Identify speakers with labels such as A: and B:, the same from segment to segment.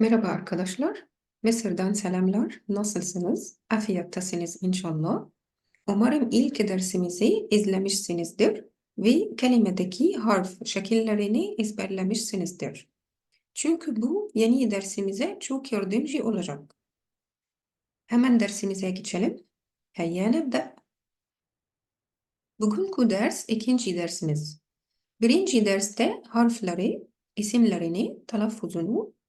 A: Merhaba arkadaşlar. Mısır'dan selamlar. Nasılsınız? Afiyettasınız inşallah. Umarım ilk dersimizi izlemişsinizdir ve kelimedeki harf şekillerini ezberlemişsinizdir. Çünkü bu yeni dersimize çok yardımcı olacak. Hemen dersimize geçelim. Hayya nebda. Bugünkü ders ikinci dersimiz. Birinci derste harfleri, isimlerini, telaffuzunu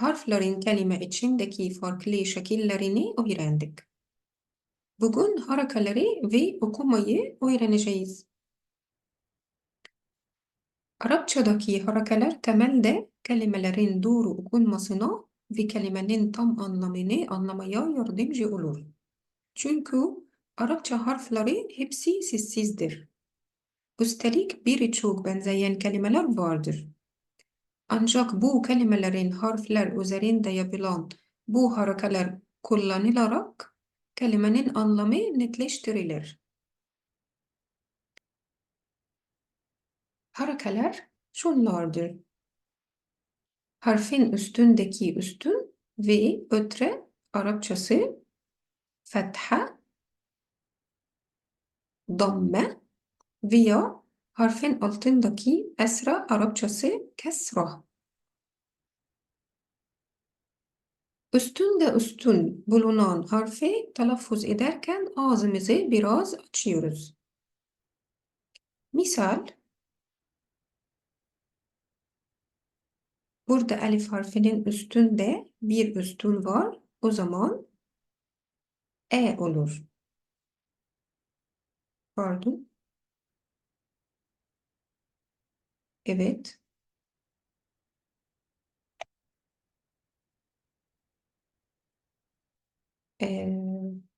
A: harflerin kelime içindeki farklı şekillerini öğrendik. Bugün harakaları ve okumayı öğreneceğiz. Arapçadaki harakalar temelde kelimelerin doğru okunmasına ve kelimenin tam anlamını anlamaya yardımcı olur. Çünkü Arapça harfleri hepsi sessizdir. Üstelik birçok benzeyen kelimeler vardır. Ancak bu kelimelerin harfler üzerinde yapılan bu harekalar kullanılarak kelimenin anlamı netleştirilir. Harekeler şunlardır. Harfin üstündeki üstün ve ötre Arapçası fetha, damme veya harfin altındaki esra Arapçası kesra. Üstünde üstün bulunan harfi telaffuz ederken ağzımızı biraz açıyoruz. Misal, burada elif harfinin üstünde bir üstün var. O zaman e olur. Pardon. Evet. Ee,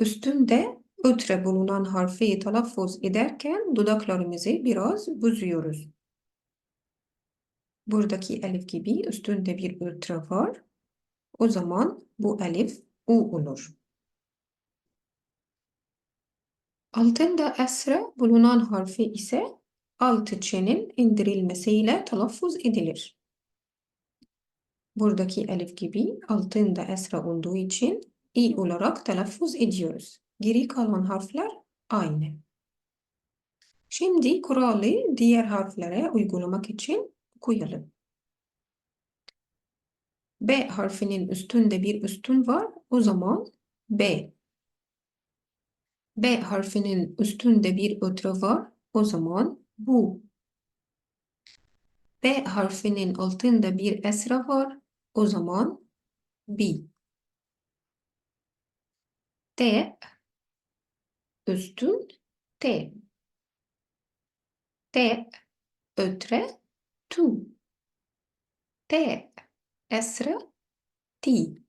A: üstünde ötre bulunan harfi telaffuz ederken dudaklarımızı biraz büzüyoruz. Buradaki elif gibi üstünde bir ötre var. O zaman bu elif u olur. Altında esre bulunan harfi ise alt çenin indirilmesiyle telaffuz edilir. Buradaki elif gibi altında esre olduğu için i olarak telaffuz ediyoruz. Geri kalan harfler aynı. Şimdi kuralı diğer harflere uygulamak için okuyalım. B harfinin üstünde bir üstün var. O zaman B. B harfinin üstünde bir ötre var. O zaman bu. B harfinin altında bir esra var. O zaman B. T üstün T. T ötre tu. T esra ti.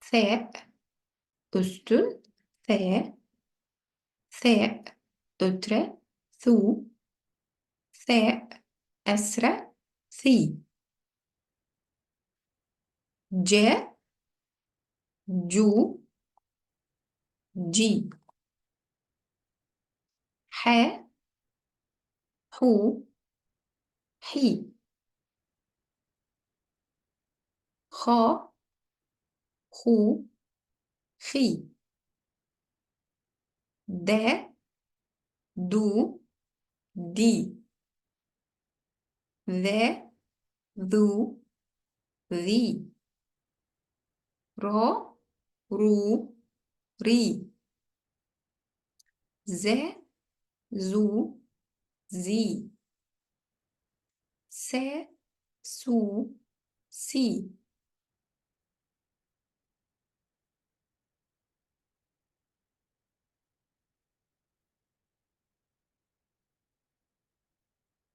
A: F üstün F. F ötre thu. F esra thi. C cu ci H hu hi خ خو خي د دو di the, du, the, ro, ru, ri, ze, zu, zi, se, su, si.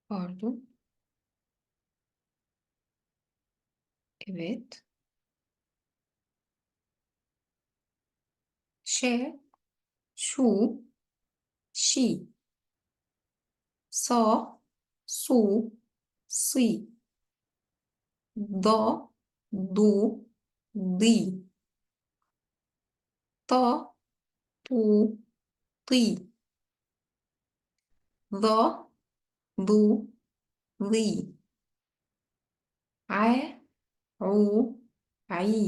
A: Pardon. Evet. Ş, şu, şi. Sa, su, si. Da, du, di. Ta, tu, ti. Da, lu li ai ru ai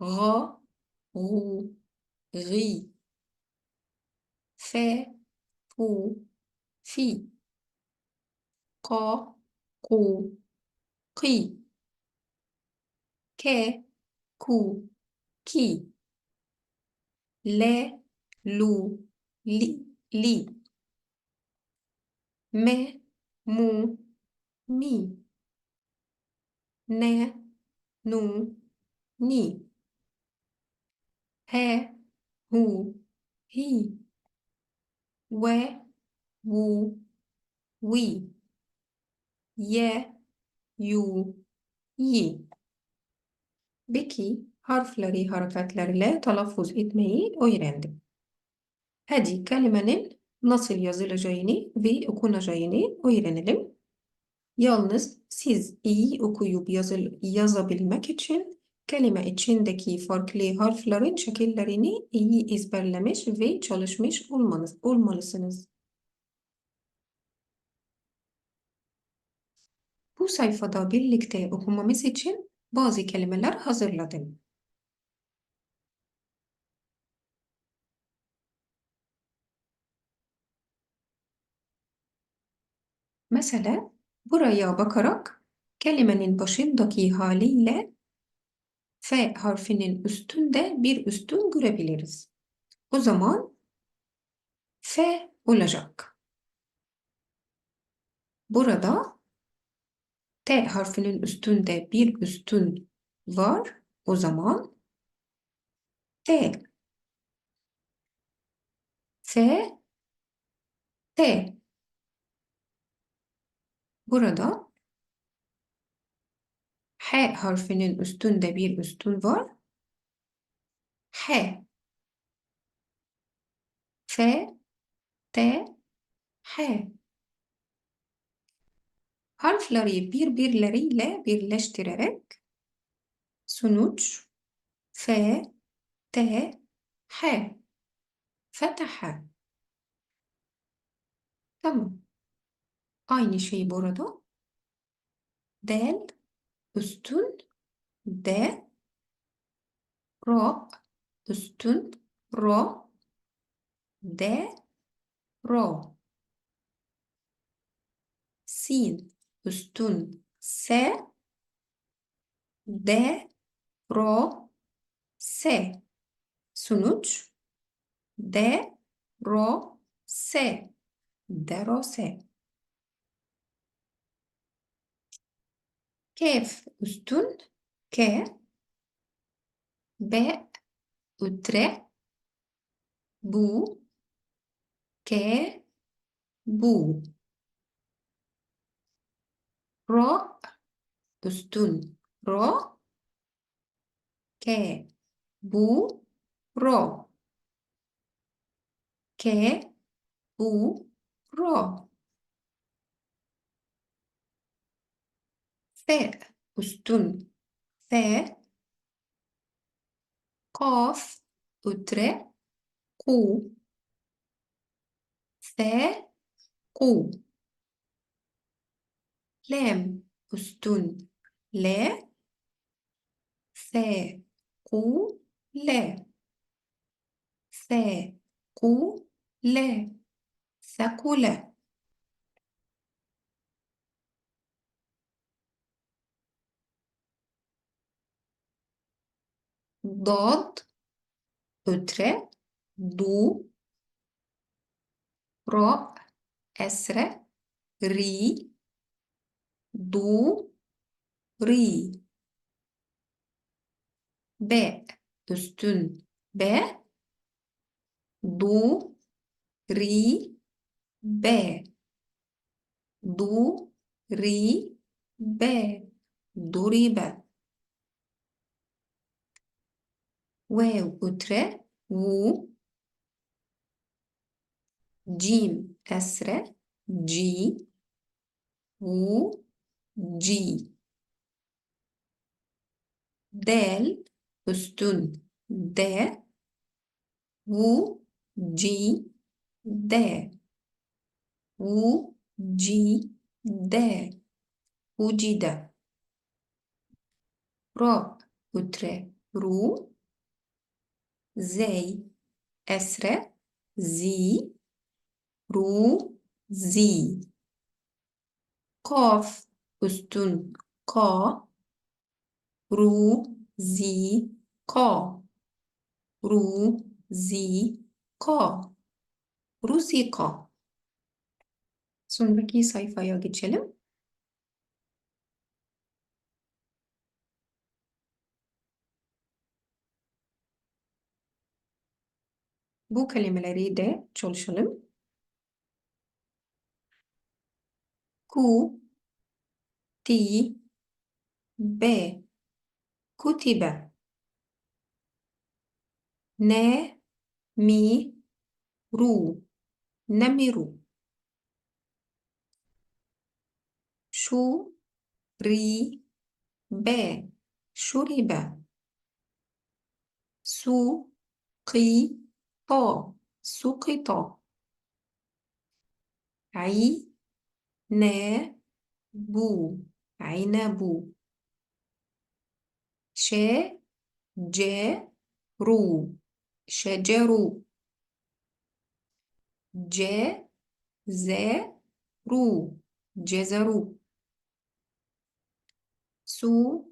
A: ro ru ri fe pu fi ko ku ki ke ku ki le lu li, li. Me, mu, mi. Ne, nu, ni. He, hu, hi. We, wu, we. Ye, yu, yi. Peki harfleri hareketlerle telaffuz etmeyi öğrendik. Hadi kelimenin nasıl yazılacağını ve okunacağını öğrenelim. Yalnız siz iyi okuyup yazıl, yazabilmek için kelime içindeki farklı harflerin şekillerini iyi ezberlemiş ve çalışmış olmanız, olmalısınız. Bu sayfada birlikte okumamız için bazı kelimeler hazırladım. Mesela buraya bakarak kelimenin başındaki haliyle F harfinin üstünde bir üstün görebiliriz. O zaman F olacak. Burada T harfinin üstünde bir üstün var. O zaman T. F T. Burada H harfinin üstünde bir üstün var. H. F T H. Harfleri birbirleriyle birleştirerek sonuç F T H. Fetaha. Tamam. Aynı şey burada. Del üstün D ro üstün ro D ro. Sin üstün S D ro S. Sonuç D ro S. Derose Ro üstün Ro K bu Ro K bu Ro S üstün. S Kaf ütre Ku S Ku Lem üstün. Le. S Ku Le. S Ku Le. Sakule Dod ötre du ro esre ri du ri. B üstün B du ri B. Du ri B. Duribe W utre, U, Jim esre, G, U, G. Del ustun D, U, G, D. U, G, D. Ucide. Ro, utre, ru, zey esre zi ru zi. Kaf üstün ka ru zi ka ru zi ka Rusika Sonraki sayfaya geçelim. Bu kelimeleri de çalışalım. Ku, ti, be, kutibe. Ne, mi, ru, nemiru. Şu, ri, be, şuribe. Su, qi, ta, suqita. Ay, ne, bu, aynabu. Şe, ce, ru, şeceru. Ce, ze, ru, cezeru. Su,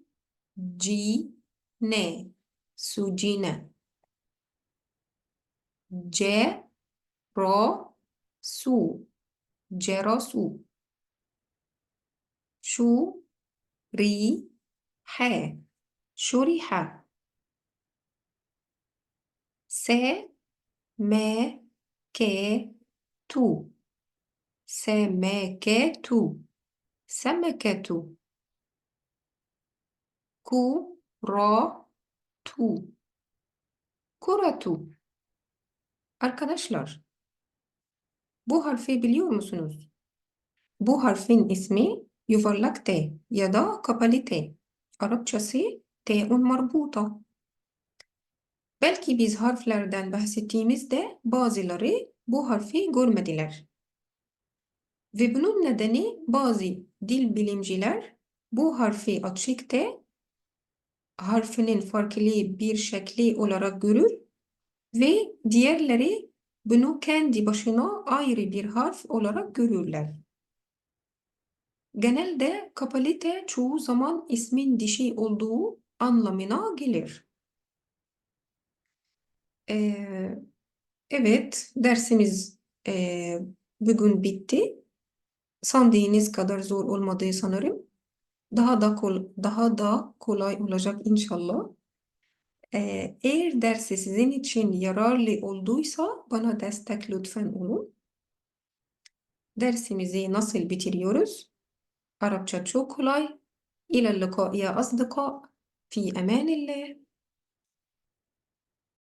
A: ci, ne, sucine. Ce, ro, su, cerosu. Şu, ri, he, şuriha. Se, me, ke, tu. Se, me, ke, tu. Semeketu. Ku, ro, tu. Kuratu. Arkadaşlar, bu harfi biliyor musunuz? Bu harfin ismi yuvarlak T ya da kapalı T. Arapçası T'un marbuta. Belki biz harflerden bahsettiğimizde bazıları bu harfi görmediler. Ve bunun nedeni bazı dil bilimciler bu harfi açık T harfinin farklı bir şekli olarak görür ve diğerleri bunu kendi başına ayrı bir harf olarak görürler. Genelde kapalı T çoğu zaman ismin dişi olduğu anlamına gelir. Ee, evet, dersimiz ee, bugün bitti. Sandığınız kadar zor olmadığı sanırım. Daha da kol daha da kolay olacak inşallah. Ee, eğer dersi sizin için yararlı olduysa bana destek lütfen olun. Dersimizi nasıl bitiriyoruz? Arapça çok kolay. Lika ya asdika. Fi emanillah.